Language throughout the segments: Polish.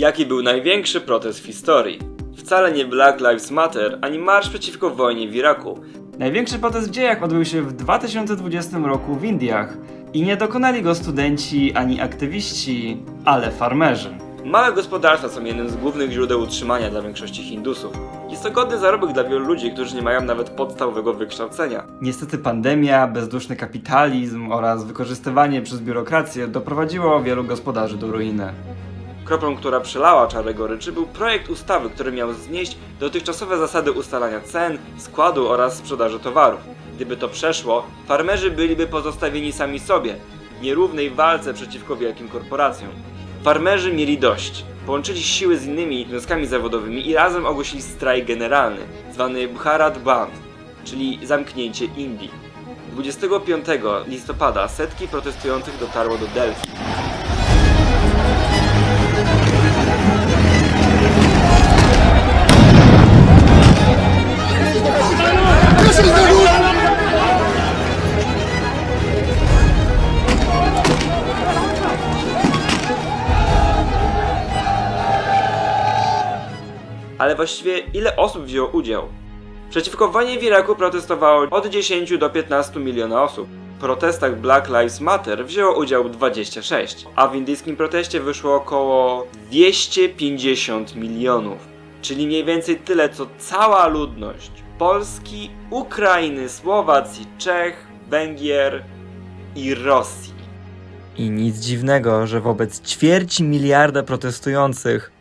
Jaki był największy protest w historii? Wcale nie Black Lives Matter, ani marsz przeciwko wojnie w Iraku. Największy protest w dziejach odbył się w 2020 roku w Indiach. I nie dokonali go studenci ani aktywiści, ale farmerzy. Małe gospodarstwa są jednym z głównych źródeł utrzymania dla większości Hindusów. Jest to godny zarobek dla wielu ludzi, którzy nie mają nawet podstawowego wykształcenia. Niestety pandemia, bezduszny kapitalizm oraz wykorzystywanie przez biurokrację doprowadziło wielu gospodarzy do ruiny. Kroplą, która przelała czarę goryczy był projekt ustawy, który miał znieść dotychczasowe zasady ustalania cen, składu oraz sprzedaży towarów. Gdyby to przeszło, farmerzy byliby pozostawieni sami sobie, w nierównej walce przeciwko wielkim korporacjom. Farmerzy mieli dość. Połączyli siły z innymi związkami zawodowymi i razem ogłosili strajk generalny, zwany Bharat Bandh, czyli zamknięcie Indii. 25 listopada setki protestujących dotarło do Delhi. Ale właściwie ile osób wzięło udział? Przeciwko wojnie w Iraku protestowało od 10 do 15 miliona osób. W protestach Black Lives Matter wzięło udział 26, a w indyjskim proteście wyszło około 250 milionów, czyli mniej więcej tyle co cała ludność Polski, Ukrainy, Słowacji, Czech, Węgier i Rosji. I nic dziwnego, że wobec ćwierci miliarda protestujących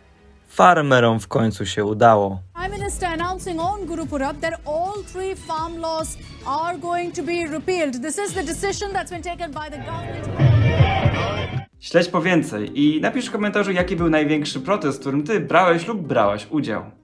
farmerom w końcu się udało. Prime Minister announcing on Gurupurab that all three farm laws are going to be repealed. This is the decision that's been taken by the government. Śledź po więcej i napisz w komentarzu, jaki był największy protest, w którym ty brałeś lub brałaś udział.